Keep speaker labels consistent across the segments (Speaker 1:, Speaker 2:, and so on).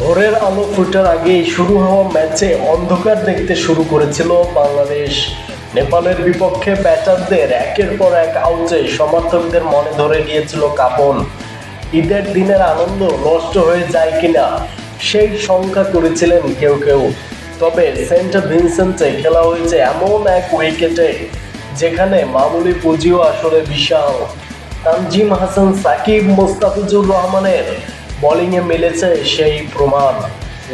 Speaker 1: ভোরের আলো ফোটার আগেই শুরু হওয়া ম্যাচে অন্ধকার দেখতে শুরু করেছিল বাংলাদেশ। নেপালের বিপক্ষে ব্যাটারদের একের পর এক আউটে সমর্থকদের মনে ধরে গিয়েছিল কাপন। ঈদের দিনের আনন্দ নষ্ট হয়ে যায় কিনা, সেই শঙ্কা করেছিলেন কেউ কেউ। তবে সেন্ট ভিনসেন্টে খেলা হয়েছে এমন এক উইকেটে, যেখানে মামুলি পুঁজিও আসলে বিশাল। তানজিম হাসান, সাকিব, মোস্তাফিজুর রহমানের বোলিংয়ে মিলেছে সেই প্রমাণ।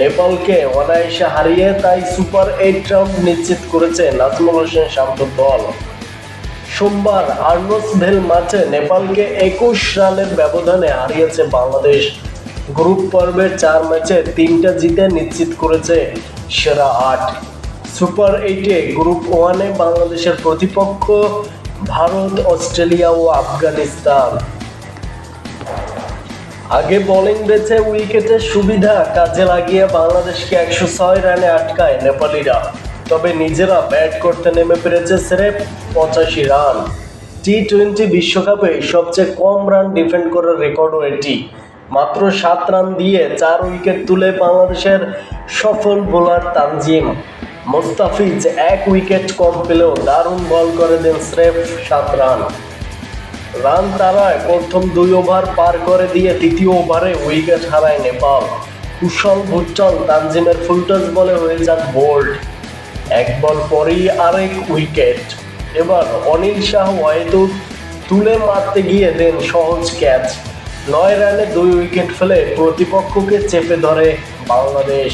Speaker 1: নেপালকে অনায়াসে হারিয়ে তাই সুপার এইট রাউন্ড নিশ্চিত করেছে নাজমুল হোসেন শান্তর দল। সোমবার আর্নসভেল মাঠে নেপালকে একুশ রানের ব্যবধানে হারিয়েছে বাংলাদেশ। গ্রুপ পর্বের চার ম্যাচে তিনটা জিতে নিশ্চিত করেছে সেরা আট। সুপার এইটে গ্রুপ ওয়ানে বাংলাদেশের প্রতিপক্ষ ভারত, অস্ট্রেলিয়া ও আফগানিস্তান। আগে বোলিং বেছে উইকেটের সুবিধা, কাজে লাগিয়ে বাংলাদেশকে একশো ছয় রানে আটকায় নেপালিরা। তবে নিজেরা ব্যাট করতে নেমে পেরেছে স্রেফ পঁচাশি রান। টি টোয়েন্টি বিশ্বকাপে সবচেয়ে কম রান ডিফেন্ড করার রেকর্ডও এটি। মাত্র সাত রান দিয়ে চার উইকেট তুলে বাংলাদেশের সফল বোলার তানজিম। মোস্তাফিজ এক উইকেট কম পেলেও দারুণ বল করে দেন স্রেফ সাত রান। রান তারায় প্রথম দুই ওভার পার করে দিয়ে তৃতীয় ওভারে উইকেট হারায় নেপাল। কুশল ভুট্টল তানজিমের ফুলটস বলে হয়ে যান বোল্ড। এক বল পরেই আরেক উইকেট। এবার অনিল শাহ ওয়াইদু তুলে মারতে গিয়ে দেন সহজ ক্যাচ। নয় রানে দুই উইকেট ফেলে প্রতিপক্ষকে চেপে ধরে বাংলাদেশ।